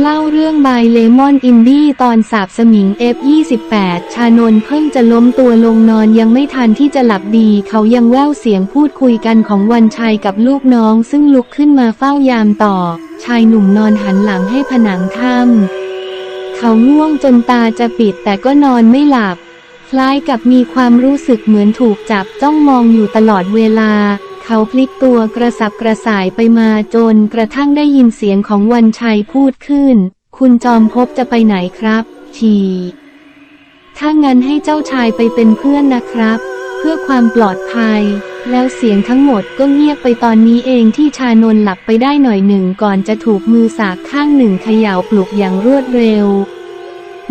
เล่าเรื่องบายเลมอนอินดี้ตอนสาบสมิง F28 ชานนเพิ่งจะล้มตัวลงนอนยังไม่ทันที่จะหลับดี เขายังแววเสียงพูดคุยกันของวันชัยกับลูกน้อง ซึ่งลุกขึ้นมาเฝ้ายามต่อ ชายหนุ่มนอนหันหลังให้ผนังถ้ำเขาง่วงจนตาจะปิดแต่ก็นอนไม่หลับ คล้ายกับมีความรู้สึกเหมือนถูกจับจ้องมองอยู่ตลอดเวลา เขาพลิกตัวกระสับกระส่ายไปมาจนกระทั่งได้ยินเสียงของวันชัยพูดขึ้น คุณจอมพบจะไปไหนครับชีถ้างั้นให้เจ้าชายไปเป็นเพื่อนนะครับ เพื่อความปลอดภัย แล้วเสียงทั้งหมดก็เงียบไปตอนนี้เองที่ชานนหลับไปได้หน่อยหนึ่งก่อนจะถูกมือสากข้างหนึ่งเขย่าปลุกอย่างรวดเร็ว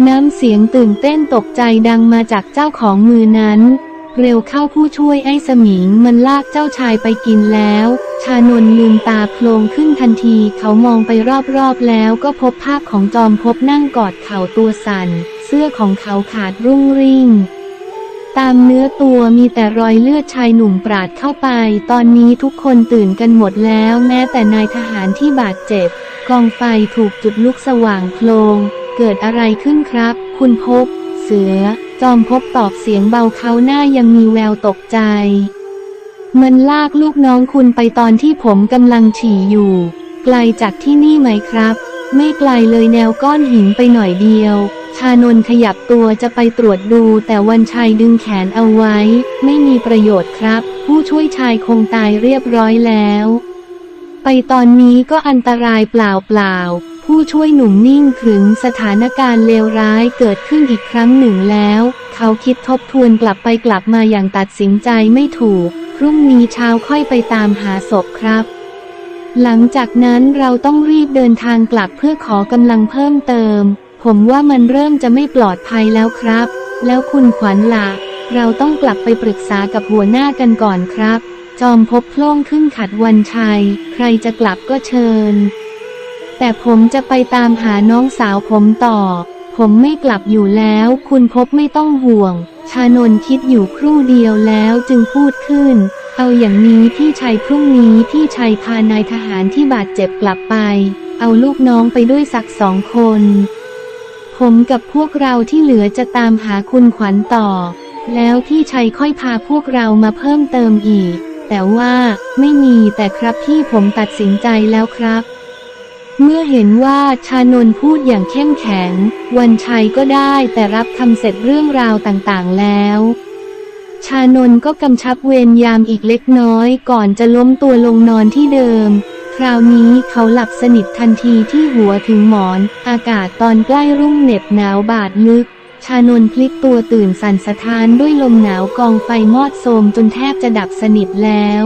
น้ำเสียงตื่นเต้นตกใจดังมาจากเจ้าของมือนั้น เร็วเข้าผู้ช่วยไอ้สมิงมันลากเจ้าชายไปกินแล้ว ชานนลืมตาโพลงขึ้นทันทีเขามองไปรอบๆแล้วก็พบภาพของจอมพบนั่งกอดเข่าตัวสั่น เสื้อของเขาขาดรุ่งริ่ง ตามเนื้อตัวมีแต่รอยเลือดชายหนุ่มปราดเข้าไป ตอนนี้ทุกคนตื่นกันหมดแล้วแม้แต่นายทหารที่บาดเจ็บ กองไฟถูกจุดลุกสว่างโพลง เกิดอะไรขึ้นครับ คุณพบ เสือ จอมพบตอบเสียงเบาเขาหน้ายังมีแววตกใจ มันลากลูกน้องคุณไปตอนที่ผมกำลังฉี่อยู่ ไกลจากที่นี่ไหมครับ ไม่ไกลเลยแนวก้อนหินไปหน่อยเดียว ชานนขยับตัวจะไปตรวจดู แต่วันชัยดึงแขนเอาไว้ ไม่มีประโยชน์ครับ ผู้ช่วยชายคงตายเรียบร้อยแล้ว ไปตอนนี้ก็อันตรายเปล่าๆ ผู้ช่วยหนุ่มนิ่งขึงสถานการณ์เลวร้ายเกิดขึ้นอีกครั้งหนึ่งแล้ว เขาคิดทบทวนกลับไปกลับมาอย่างตัดสินใจไม่ถูก พรุ่งนี้เช้าค่อยไปตามหาศพครับ หลังจากนั้นเราต้องรีบเดินทางกลับเพื่อขอกำลังเพิ่มเติม ผมว่ามันเริ่มจะไม่ปลอดภัยแล้วครับ แล้วคุณขวัญล่ะ เราต้องกลับไปปรึกษากับหัวหน้ากันก่อนครับ จอมพบโล่งขึ้นขัดวันชัย ใครจะกลับก็เชิญ แต่ผมจะไปตามหาน้องสาวผมต่อ ผมไม่กลับอยู่แล้ว คุณพบไม่ต้องห่วง ชานนคิดอยู่ครู่เดียวแล้วจึงพูดขึ้น เอาอย่างนี้พี่ชัยพรุ่งนี้พี่ชัยพานายทหารที่บาดเจ็บกลับไป เอาลูกน้องไปด้วยสักสองคน ผมกับพวกเราที่เหลือจะตามหาคุณขวัญต่อ แล้วพี่ชัยค่อยพาพวกเรามาเพิ่มเติมอีก แต่ว่าไม่มีแต่ครับที่ผมตัดสินใจแล้วครับ เมื่อเห็นว่าชานนพูดอย่างเข้มแข็ง วันชัยก็ได้แต่รับคำเสร็จเรื่องราวต่างๆแล้ว ชานนก็กำชับเวรยามอีกเล็กน้อย ก่อนจะล้มตัวลงนอนที่เดิม คราวนี้เขาหลับสนิททันทีที่หัวถึงหมอน อากาศตอนใกล้รุ่งเหน็บหนาวบาดลึก ชานนพลิกตัวตื่นสั่นสะท้านด้วยลมหนาวกองไฟมอดโทมจนแทบจะดับสนิทแล้ว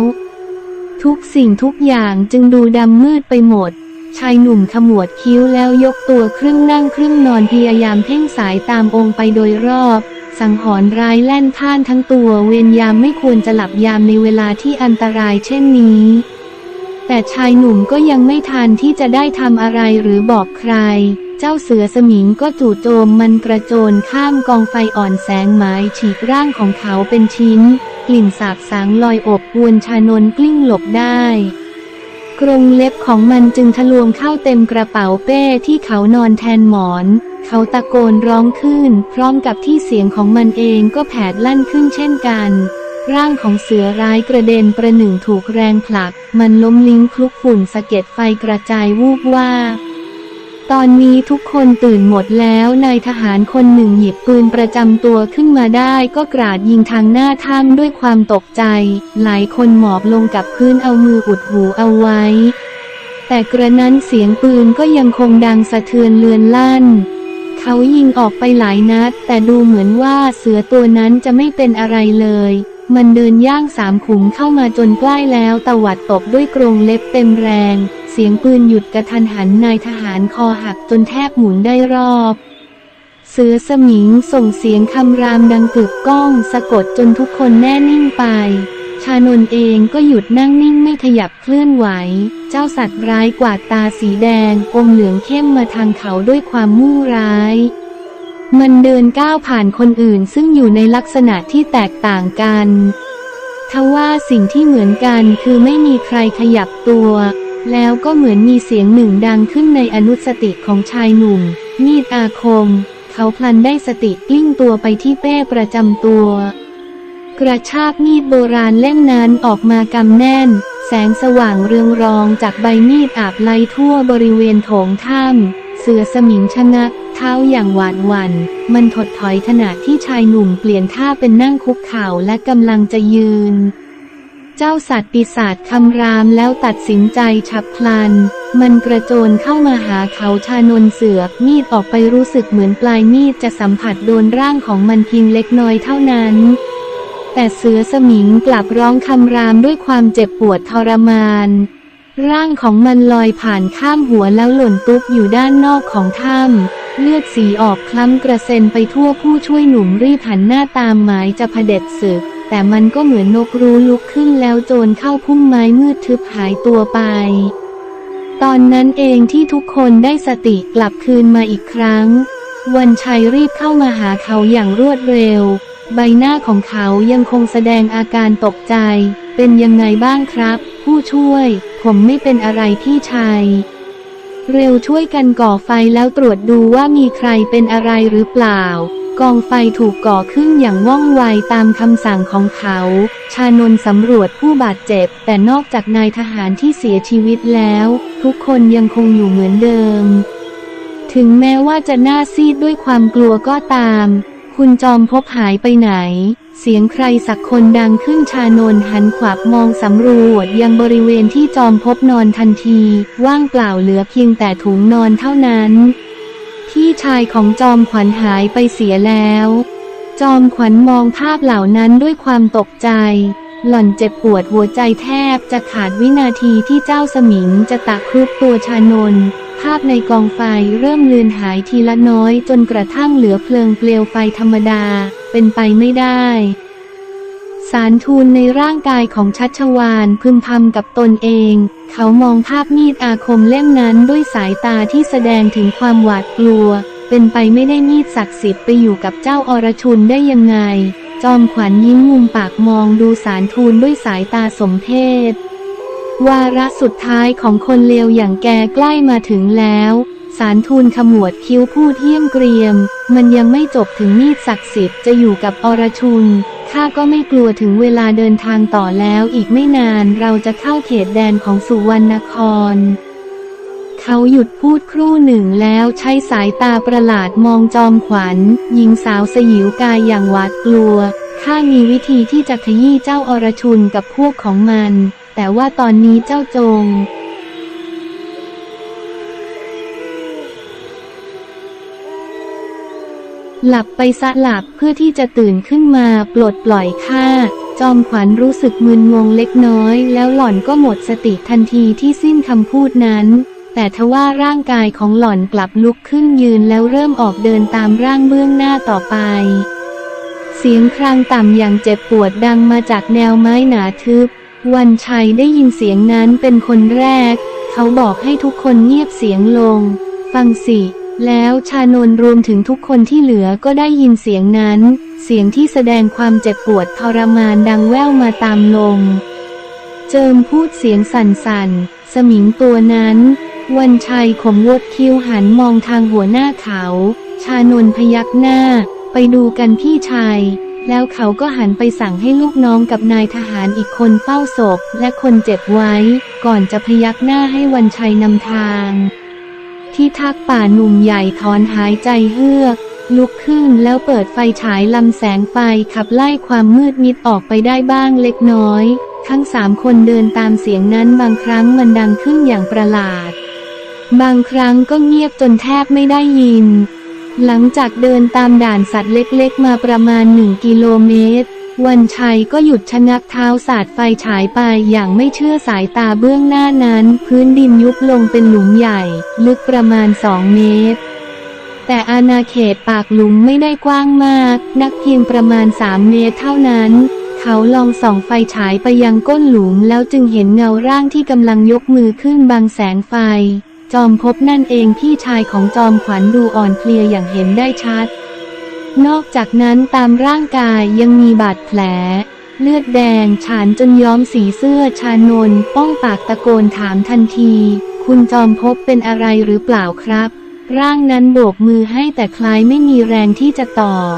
ทุกสิ่งทุกอย่างจึงดูดำมืดไปหมด ชายหนุ่มขมวดคิ้วแล้วยกตัวครึ่งนั่งครึ่งนอนพยายามเพ่งสายตามองค์ไปโดยรอบ สังหรณ์ร้ายแล่นพ่านทั้งตัวเวรยามไม่ควรจะหลับยามในเวลาที่อันตรายเช่นนี้ แต่ชายหนุ่มก็ยังไม่ทันที่จะได้ทำอะไรหรือบอกใคร เจ้าเสือสมิงก็จู่โจมมันกระโจนข้ามกองไฟอ่อนแสงไม้ฉีกร่างของเขาเป็นชิ้น กลิ่นสาบสางลอยอบอวนชานนกลิ้งหลบได้ กรงเล็บของมันจึงทะลวงเข้าเต็มกระเป๋าเป้ที่เขานอนแทนหมอน เขาตะโกนร้องขึ้น พร้อมกับที่เสียงของมันเองก็แผดลั่นขึ้นเช่นกัน ร่างของเสือร้ายกระเด็นประหนึ่งถูกแรงผลัก มันล้มลิงคลุกฝุ่นสะเก็ดไฟกระจายวูบว่าบ ตอนนี้ทุกคนตื่นหมดแล้วนายทหารคนหนึ่งหยิบปืนประจำตัวขึ้นมาได้ก็กราดยิงทางหน้าถ้ำด้วยความตกใจ หลายคนหมอบลงกับพื้นเอามืออุดหูเอาไว้ แต่กระนั้นเสียงปืนก็ยังคงดังสะเทือนเลือนลั่น เขายิงออกไปหลายนัด แต่ดูเหมือนว่าเสือตัวนั้นจะไม่เป็นอะไรเลย มันเดินย่างสามขุมเข้ามาจนใกล้แล้วตวัดตบด้วยกรงเล็บเต็มแรง สียงปืนหยุดกระทันหันนายทหารคอหักจนแทบหมุนได้รอบ เสือสมิงส่งเสียงคำรามดังกึกก้องสะกดจนทุกคนแน่นิ่งไป ชานนเองก็หยุดนั่งนิ่งไม่ขยับเคลื่อนไหว เจ้าสัตว์ร้ายกวาดตาสีแดงอมเหลืองเข้มมาทางเขาด้วยความมุ่งร้ายมันเดินก้าวผ่านคนอื่นซึ่งอยู่ในลักษณะที่แตกต่างกัน ทว่าสิ่งที่เหมือนกันคือไม่มีใครขยับตัว แล้วก็เหมือนมีเสียงหนึ่งดังขึ้นในอนุสติของชายหนุ่ม มีดอาคม เขาพลันได้สติกลิ้งตัวไปที่เป้ประจำตัว กระชากมีดโบราณเล่มนั้นออกมากำแน่น แสงสว่างเรืองรองจากใบมีดอาบไล่ทั่วบริเวณโถงถ้ำเสือสมิงชะงักเท้าอย่างหวาดหวัน่น มันถดถอยขณะที่ชายหนุ่มเปลี่ยนท่าเป็นนั่งคุกเข่าและกำลังจะยืน เจ้าสัตว์ปีศาจคำรามแล้วตัดสินใจฉับพลัน มันกระโจนเข้ามาหาเขาชานนเสือกมีดออกไปรู้สึกเหมือนปลายมีดจะสัมผัสโดนร่างของมันเพียงเล็กน้อยเท่านั้น แต่เสือสมิงกลับร้องคำรามด้วยความเจ็บปวดทรมาน ร่างของมันลอยผ่านข้ามหัวแล้วหล่นตุ๊บอยู่ด้านนอกของถ้ำเลือดสีออกคล้ำกระเซ็นไปทั่วผู้ช่วยหนุ่มรีบหันหน้าตามหมายจะเผด็จศึก แต่มันก็เหมือนนกรู้ลุกขึ้นแล้วโจรเข้าพุ่มไม้มืดทึบหายตัวไป ตอนนั้นเองที่ทุกคนได้สติกลับคืนมาอีกครั้ง วันชัยรีบเข้ามาหาเขาอย่างรวดเร็ว ใบหน้าของเขายังคงแสดงอาการตกใจ เป็นยังไงบ้างครับ ผู้ช่วย ผมไม่เป็นอะไรพี่ชายเร็วช่วยกันก่อไฟแล้วตรวจดูว่ามีใครเป็นอะไรหรือเปล่า กองไฟถูกก่อขึ้นอย่างว่องไวตามคำสั่งของเขา ชานนสำรวจผู้บาดเจ็บ แต่นอกจากนายทหารที่เสียชีวิตแล้ว ทุกคนยังคงอยู่เหมือนเดิม ถึงแม้ว่าจะหน้าซีดด้วยความกลัวก็ตาม คุณจอมพบหายไปไหน เสียงใครสักคนดังขึ้นชานนหันขวับมองสำรวจยังบริเวณที่จอมพบนอนทันที ว่างเปล่าเหลือเพียงแต่ถุงนอนเท่านั้น พี่ชายของจอมขวัญหายไปเสียแล้ว จอมขวัญมองภาพเหล่านั้นด้วยความตกใจ หล่อนเจ็บปวดหัวใจแทบจะขาดวินาทีที่เจ้าสมิงจะตะครุบตัวชานนท์ภาพในกองไฟเริ่มเลือนหายทีละน้อยจนกระทั่งเหลือเพลิงเปลวไฟธรรมดา เป็นไปไม่ได้ สารทูลในร่างกายของชัชวานพึมพำกับตนเอง เขามองภาพมีดอาคมเล่มนั้นด้วยสายตาที่แสดงถึงความหวาดกลัว เป็นไปไม่ได้มีดศักดิ์สิทธิ์ไปอยู่กับเจ้าอรชุนได้ยังไง จอมขวัญยิ้มมุมปากมองดูสารทูลด้วยสายตาสมเพศวาระสุดท้ายของคนเลวอย่างแกใกล้มาถึงแล้ว สารทูลขมวดคิ้วพูดเที่ยมเกรียม มันยังไม่จบถึงมีดศักดิ์สิทธิ์จะอยู่กับอรชุน ข้าก็ไม่กลัวถึงเวลาเดินทางต่อแล้วอีกไม่นานเราจะเข้าเขตแดนของสุวรรณคร เขาหยุดพูดครู่หนึ่งแล้วใช้สายตาประหลาดมองจอมขวัญหญิงสาวสยิวกายอย่างหวาดกลัว ข้ามีวิธีที่จะขยี้เจ้าอรชุนกับพวกของมัน แต่ว่าตอนนี้เจ้าจง หลับไปซะหลับเพื่อที่จะตื่นขึ้นมาปลดปล่อยข้าจอมขวัญรู้สึกมึนงงเล็กน้อย แล้วหล่อนก็หมดสติทันทีที่สิ้นคำพูดนั้น แต่ทว่าร่างกายของหล่อนกลับลุกขึ้นยืนแล้วเริ่มออกเดินตามร่างเบื้องหน้าต่อไป เสียงครางต่ำอย่างเจ็บปวดดังมาจากแนวไม้หนาทึบ วันชัยได้ยินเสียงนั้นเป็นคนแรก เขาบอกให้ทุกคนเงียบเสียงลง ฟังสิ แล้วชานนรวมถึงทุกคนที่เหลือก็ได้ยินเสียงนั้น เสียงที่แสดงความเจ็บปวดทรมานดังแว่วมาตามลม เจิมพูดเสียงสั่นๆ สมิงตัวนั้น วันชัยขมวดคิ้วหันมองทางหัวหน้าเขา ชานนพยักหน้า ไปดูกันพี่ชายแล้วเขาก็หันไปสั่งให้ลูกน้องกับนายทหารอีกคนเฝ้าศพและคนเจ็บไว้ ก่อนจะพยักหน้าให้วันชัยนำทาง ที่ทักป่าหนุ่มใหญ่ถอนหายใจเฮือก ลุกขึ้นแล้วเปิดไฟฉายลำแสงไฟขับไล่ความมืดมิดออกไปได้บ้างเล็กน้อย ทั้งสามคนเดินตามเสียงนั้นบางครั้งมันดังขึ้นอย่างประหลาด บางครั้งก็เงียบจนแทบไม่ได้ยิน หลังจากเดินตามด่านสัตว์เล็กๆ มาประมาณหนึ่งกิโลเมตร วันชัยก็หยุดชะงักเท้าสาดไฟฉายไปอย่างไม่เชื่อสายตาเบื้องหน้านั้น พื้นดินยุบลงเป็นหลุมใหญ่ ลึกประมาณสองเมตร แต่อาณาเขตปากหลุมไม่ได้กว้างมาก นักเพียงประมาณสามเมตรเท่านั้น เขาลองส่องไฟฉายไปยังก้นหลุมแล้วจึงเห็นเงาร่างที่กำลังยกมือขึ้นบางแสงไฟ จอมพบนั่นเองพี่ชายของจอมขวัญดูอ่อนเพลียอย่างเห็นได้ชัด นอกจากนั้นตามร่างกายยังมีบาดแผล เลือดแดงฉานจนย้อมสีเสื้อชานนป้องปากตะโกนถามทันที คุณจอมพบเป็นอะไรหรือเปล่าครับ ร่างนั้นโบกมือให้แต่คล้ายไม่มีแรงที่จะตอบ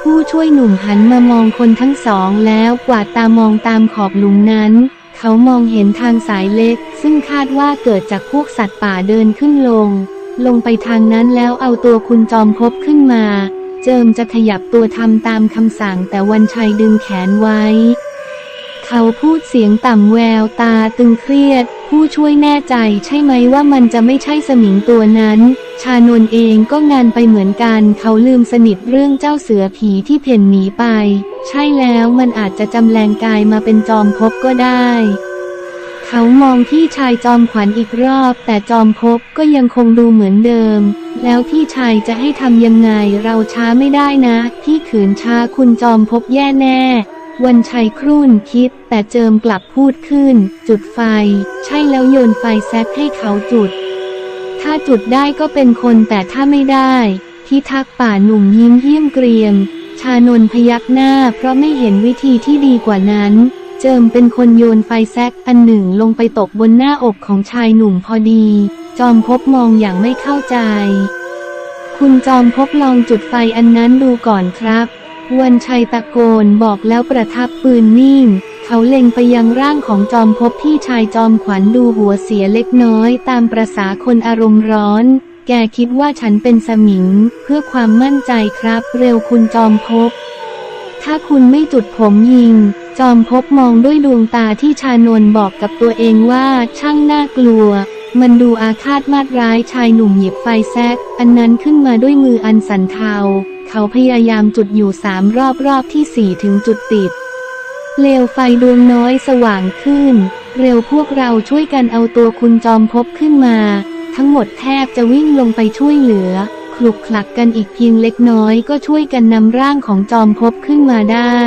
ผู้ช่วยหนุ่มหันมามองคนทั้งสองแล้วกวาดตามองตามขอบหลุมนั้น เขามองเห็นทางสายเล็ก ซึ่งคาดว่าเกิดจากพวกสัตว์ป่าเดินขึ้นลง ลงไปทางนั้นแล้วเอาตัวคุณจอมพบขึ้นมา เจิมจะขยับตัวทำตามคำสั่งแต่วันชัยดึงแขนไว้ เขาพูดเสียงต่ำแววตาตึงเครียด ผู้ช่วยแน่ใจใช่ไหมว่ามันจะไม่ใช่สมิงตัวนั้น ชานนเองก็งานไปเหมือนกัน เขาลืมสนิทเรื่องเจ้าเสือผีที่เพ่นหนีไป ใช่แล้วมันอาจจะจำแรงกายมาเป็นจอมภพก็ได้ เขามองพี่ชายจอมขวัญอีกรอบ แต่จอมภพก็ยังคงดูเหมือนเดิม แล้วพี่ชายจะให้ทำยังไงเราช้าไม่ได้นะพี่ขืนช้าคุณจอมภพแย่แน่ วันชัยครุ่นคิด แต่เจิมกลับพูดขึ้น จุดไฟ ใช่แล้วโยนไฟแซกให้เขาจุด ถ้าจุดได้ก็เป็นคนแต่ถ้าไม่ได้พิทักษ์ป่าหนุ่มยิ้มเยี่ยมเกรียม ชานนพยักหน้าเพราะไม่เห็นวิธีที่ดีกว่านั้น เจิมเป็นคนโยนไฟแซกอันหนึ่งลงไปตกบนหน้าอกของชายหนุ่มพอดี จอมพบมองอย่างไม่เข้าใจ คุณจอมพบลองจุดไฟอันนั้นดูก่อนครับ วันชัยตะโกนบอกแล้วประทับปืนนิ่ง เขาเล็งไปยังร่างของจอมพบพี่ชายจอมขวัญดูหัวเสียเล็กน้อย ตามประษาคนอารมณ์ร้อน แกคิดว่าฉันเป็นสมิง เพื่อความมั่นใจครับ เร็วคุณจอมพบ ถ้าคุณไม่จุดผมยิง จอมพบมองด้วยดวงตาที่ชานนบอกกับตัวเองว่าช่างน่ากลัว มันดูอาฆาตมาดร้ายชายหนุ่มหยิบไฟแซก อันนั้นขึ้นมาด้วยมืออันสันเทา เขาพยายามจุดอยู่สามรอบรอบที่สี่ถึงจุดติดเปลวไฟดวงน้อยสว่างขึ้น เร็วพวกเราช่วยกันเอาตัวคุณจอมพบขึ้นมา ทั้งหมดแทบจะวิ่งลงไปช่วยเหลือคลุกคลักกันอีกเพียงเล็กน้อยก็ช่วยกันนำร่างของจอมพบขึ้นมาได้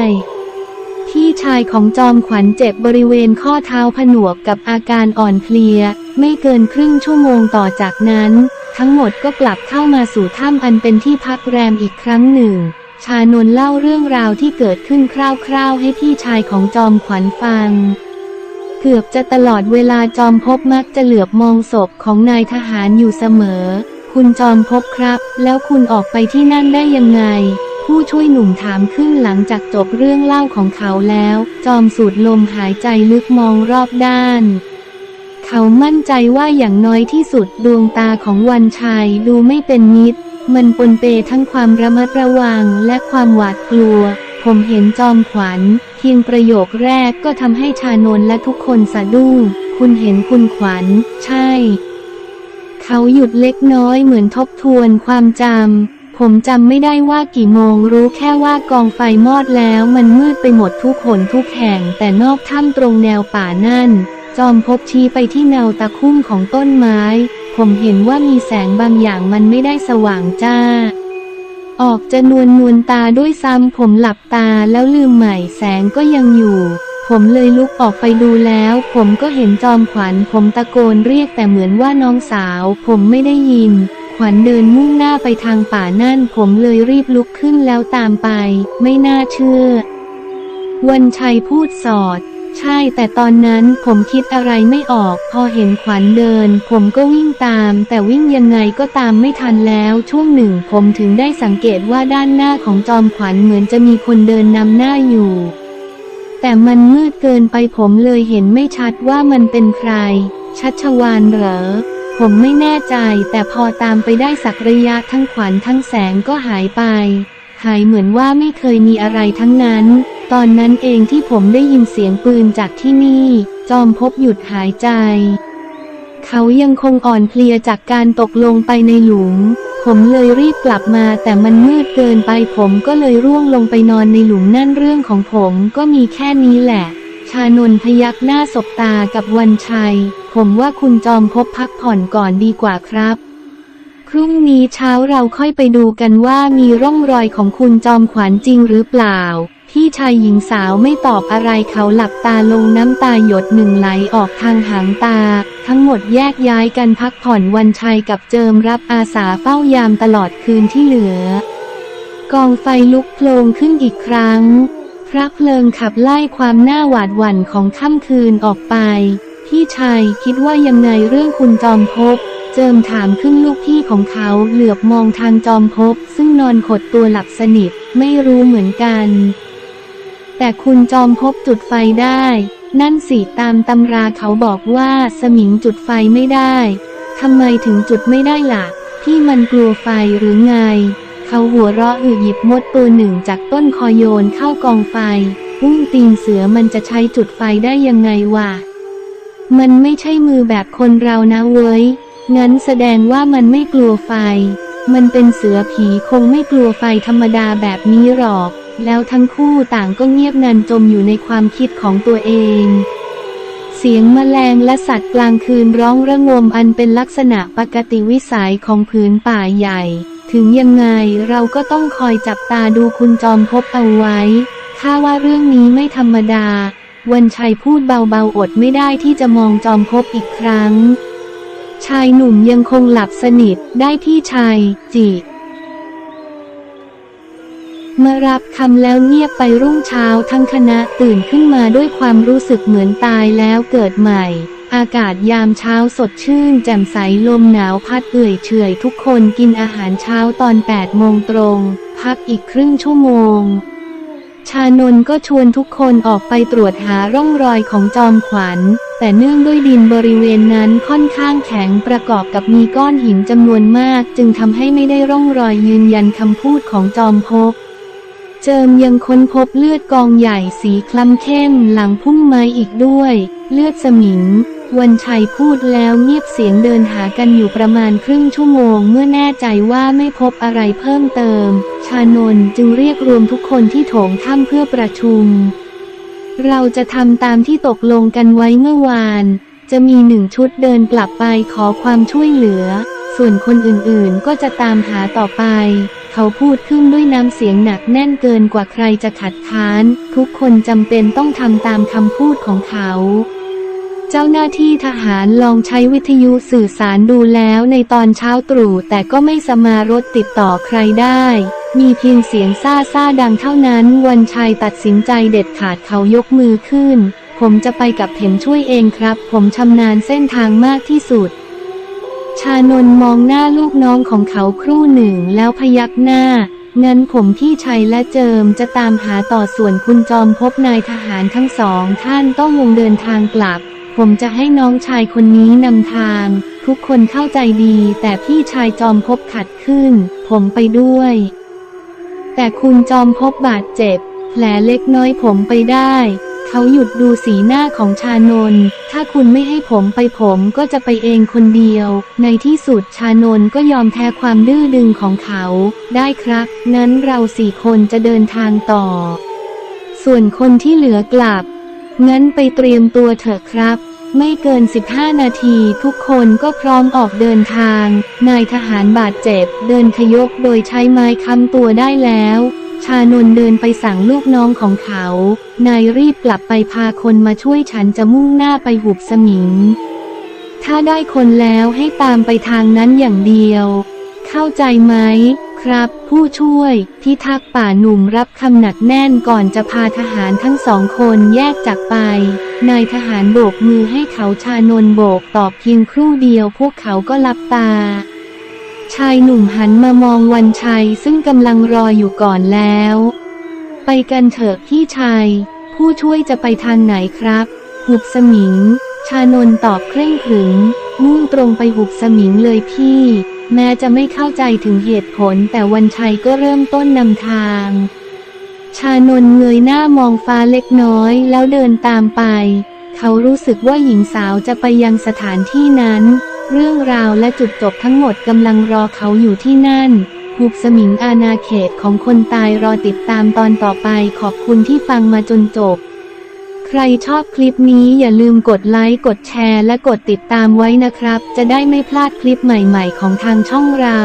พี่ชายของจอมขวัญเจ็บบริเวณข้อเท้าผนวกกับอาการอ่อนเพลีย ไม่เกินครึ่งชั่วโมงต่อจากนั้น ทั้งหมดก็กลับเข้ามาสู่ถ้ำอันเป็นที่พักแรมอีกครั้งหนึ่ง ชานนเล่าเรื่องราวที่เกิดขึ้นคร่าวๆ ให้พี่ชายของจอมขวัญฟัง เกือบจะตลอดเวลาจอมพบมักจะเหลือบมองศพของนายทหารอยู่เสมอ คุณจอมพบครับ แล้วคุณออกไปที่นั่นได้ยังไง ผู้ช่วยหนุ่มถามขึ้นหลังจากจบเรื่องเล่าของเขาแล้ว จอมสูดลมหายใจลึกมองรอบด้าน เขามั่นใจว่าอย่างน้อยที่สุดดวงตาของวันชัยดูไม่เป็นมิตร มันปนเปทั้งความระมัดระวังและความหวาดกลัว ผมเห็นจอมขวัญ เพียงประโยคแรกก็ทำให้ชานนและทุกคนสะดุ้ง คุณเห็นคุณขวัญ ใช่ เขาหยุดเล็กน้อยเหมือนทบทวนความจำ ผมจำไม่ได้ว่ากี่โมงรู้แค่ว่ากองไฟมอดแล้วมันมืดไปหมดทุกหนทุกแห่ง แต่นอกถ้ำตรงแนวป่านั่น จอมพบชี้ไปที่แนวตะคุ่มของต้นไม้ ผมเห็นว่ามีแสงบางอย่างมันไม่ได้สว่างจ้า ออกจะนวลนวลตาด้วยซ้ำผมหลับตาแล้วลืมใหม่แสงก็ยังอยู่ ผมเลยลุกออกไปดูแล้ว ผมก็เห็นจอมขวัญผมตะโกนเรียกแต่เหมือนว่าน้องสาว ผมไม่ได้ยิน วัญเดินมุ่งหน้าไปทางป่านั่นผมเลยรีบลุกขึ้นแล้วตามไป ไม่น่าเชื่อ วันชัยพูดสอด ใช่แต่ตอนนั้นผมคิดอะไรไม่ออก พอเห็นขวัญเดิน ผมก็วิ่งตาม แต่วิ่งยังไงก็ตามไม่ทันแล้วช่วงหนึ่งผมถึงได้สังเกตว่าด้านหน้าของจอมขวัญเหมือนจะมีคนเดินนำหน้าอยู่แต่มันมืดเกินไปผมเลยเห็นไม่ชัดว่ามันเป็นใคร ชัชวานเหรอ ผมไม่แน่ใจแต่พอตามไปได้สักระยะทั้งขวัญทั้งแสงก็หายไป หายเหมือนว่าไม่เคยมีอะไรทั้งนั้น ตอนนั้นเองที่ผมได้ยินเสียงปืนจากที่นี่ จอมพบหยุดหายใจ เขายังคงอ่อนเพลียจากการตกลงไปในหลุม ผมเลยรีบกลับมาแต่มันมืดเกินไปผมก็เลยร่วงลงไปนอนในหลุมนั่นเรื่องของผมก็มีแค่นี้แหละ ชานนพยักหน้าสบตากับวันชัย ผมว่าคุณจอมพบพักผ่อนก่อนดีกว่าครับ พรุ่งนี้เช้าเราค่อยไปดูกันว่ามีร่องรอยของคุณจอมขวัญจริงหรือเปล่า พี่ชายหญิงสาวไม่ตอบอะไรเขาหลับตาลงน้ำตาหยดหนึ่งไหลออกทางหางตา ทั้งหมดแยกย้ายกันพักผ่อนวันชัยกับเจิมรับอาสาเฝ้ายามตลอดคืนที่เหลือ กองไฟลุกโพลงขึ้นอีกครั้ง พระเพลิงขับไล่ความหน้าหวาดหวั่นของค่ำคืนออกไป พี่ชายคิดว่ายังไงเรื่องคุณจอมภพเจิมถามขึ้นลูกพี่ของเขาเหลือบมองทางจอมภพซึ่งนอนขดตัวหลับสนิทไม่รู้เหมือนกัน แต่คุณจอมภพจุดไฟได้ นั่นสิตามตำราเขาบอกว่าสมิงจุดไฟไม่ได้ทำไมถึงจุดไม่ได้ล่ะพี่มันกลัวไฟหรือไง เขาหัวเราะอือหยิบมดตัวหนึ่งจากต้นคอยโยนเข้ากองไฟอุ้งตีนเสือมันจะใช้จุดไฟได้ยังไงวะ มันไม่ใช่มือแบบคนเรานะเว้ย งั้นแสดงว่ามันไม่กลัวไฟ มันเป็นเสือผีคงไม่กลัวไฟธรรมดาแบบนี้หรอก แล้วทั้งคู่ต่างก็เงียบงันจมอยู่ในความคิดของตัวเอง เสียงแมลงและสัตว์กลางคืนร้องระงมอันเป็นลักษณะปกติวิสัยของผืนป่าใหญ่ ถึงยังไงเราก็ต้องคอยจับตาดูคุณจอมพบเอาไว้ ข้าว่าเรื่องนี้ไม่ธรรมดา วันชัยพูดเบาๆอดไม่ได้ที่จะมองจอมพบอีกครั้ง ชายหนุ่มยังคงหลับสนิทได้ที่ชายจิมารับคำแล้วเงียบไปรุ่งเช้าทั้งคณะตื่นขึ้นมาด้วยความรู้สึกเหมือนตายแล้วเกิดใหม่ อากาศยามเช้าสดชื่น แจ่มใสลมหนาวพัดเอื่อยเฉยทุกคนกินอาหารเช้าตอน 8 โมงตรง พักอีกครึ่งชั่วโมง ชานนก็ชวนทุกคนออกไปตรวจหาร่องรอยของจอมขวัญ แต่เนื่องด้วยดินบริเวณนั้นค่อนข้างแข็งประกอบกับมีก้อนหินจำนวนมาก จึงทำให้ไม่ได้ร่องรอยยืนยันคำพูดของจอมภพเจิมยังค้นพบเลือดกองใหญ่สีคล้ำเข้มหลังพุ่มไม้อีกด้วย เลือดสมิง วันชัยพูดแล้วเงียบเสียงเดินหากันอยู่ประมาณครึ่งชั่วโมง เมื่อแน่ใจว่าไม่พบอะไรเพิ่มเติม ชานนจึงเรียกรวมทุกคนที่โถงถ้ำเพื่อประชุม เราจะทำตามที่ตกลงกันไว้เมื่อวาน จะมีหนึ่งชุดเดินกลับไปขอความช่วยเหลือ ส่วนคนอื่นๆก็จะตามหาต่อไป เขาพูดขึ้นด้วยน้ำเสียงหนักแน่นเกินกว่าใครจะขัดค้าน ทุกคนจำเป็นต้องทำตามคำพูดของเขา เจ้าหน้าที่ทหารลองใช้วิทยุสื่อสารดูแล้วในตอนเช้าตรู่แต่ก็ไม่สามารถติดต่อใครได้ มีเพียงเสียงซ่าซ่าดังเท่านั้น วันชัยตัดสินใจเด็ดขาดเขายกมือขึ้น ผมจะไปกับเห็นช่วยเองครับ ผมชำนาญเส้นทางมากที่สุด ชานนมองหน้าลูกน้องของเขาครู่หนึ่งแล้วพยักหน้างั้นผมพี่ชัยและเจิมจะตามหาต่อส่วนคุณจอมพบนายทหารทั้งสองท่านต้องวงเดินทางกลับ ผมจะให้น้องชายคนนี้นำทาง ทุกคนเข้าใจดี แต่พี่ชายจอมพบขัดขึ้น ผมไปด้วย แต่คุณจอมพบบาดเจ็บ แผลเล็กน้อยผมไปได้ เขาหยุดดูสีหน้าของชานนท์ถ้าคุณไม่ให้ผมไปผมก็จะไปเองคนเดียว ในที่สุดชานนท์ก็ยอมแพ้ความดื้อดึงของเขา ได้ครับงั้นเราสี่คนจะเดินทางต่อ ส่วนคนที่เหลือกลับ งั้นไปเตรียมตัวเถอะครับ ไม่เกิน 15 นาทีทุกคนก็พร้อมออกเดินทาง นายทหารบาดเจ็บ เดินขยกโดยใช้ไม้ค้ำตัวได้แล้ว ชานนท์เดินไปสั่งลูกน้องของเขา นายรีบกลับไปพาคนมาช่วยฉันจะมุ่งหน้าไปหุบสมิง ถ้าได้คนแล้วให้ตามไปทางนั้นอย่างเดียว เข้าใจไหม ครับ ผู้ช่วย พิทักษ์ป่าหนุ่มรับคำหนักแน่นก่อนจะพาทหารทั้งสองคนแยกจากไป นายทหารโบกมือให้เขาชานนโบกตอบเพียงครู่เดียวพวกเขาก็ลับตา ชายหนุ่มหันมามองวันชัยซึ่งกำลังรออยู่ก่อนแล้ว ไปกันเถอะพี่ชัย ผู้ช่วยจะไปทางไหนครับ หุบสมิง ชานนตอบเคร่งขรึมมุ่งตรงไปหุบสมิงเลยพี่ แม้จะไม่เข้าใจถึงเหตุผลแต่วันชัยก็เริ่มต้นนำทาง ชานนเงยหน้ามองฟ้าเล็กน้อยแล้วเดินตามไป เขารู้สึกว่าหญิงสาวจะไปยังสถานที่นั้น เรื่องราวและจุดจบทั้งหมดกำลังรอเขาอยู่ที่นั่นหุบสมิงอาณาเขตของคนตายรอติดตามตอนต่อไปขอบคุณที่ฟังมาจนจบ ใครชอบคลิปนี้อย่าลืมกดไลค์ กดแชร์ และกดติดตามไว้นะครับ จะได้ไม่พลาดคลิปใหม่ๆ ของทางช่องเรา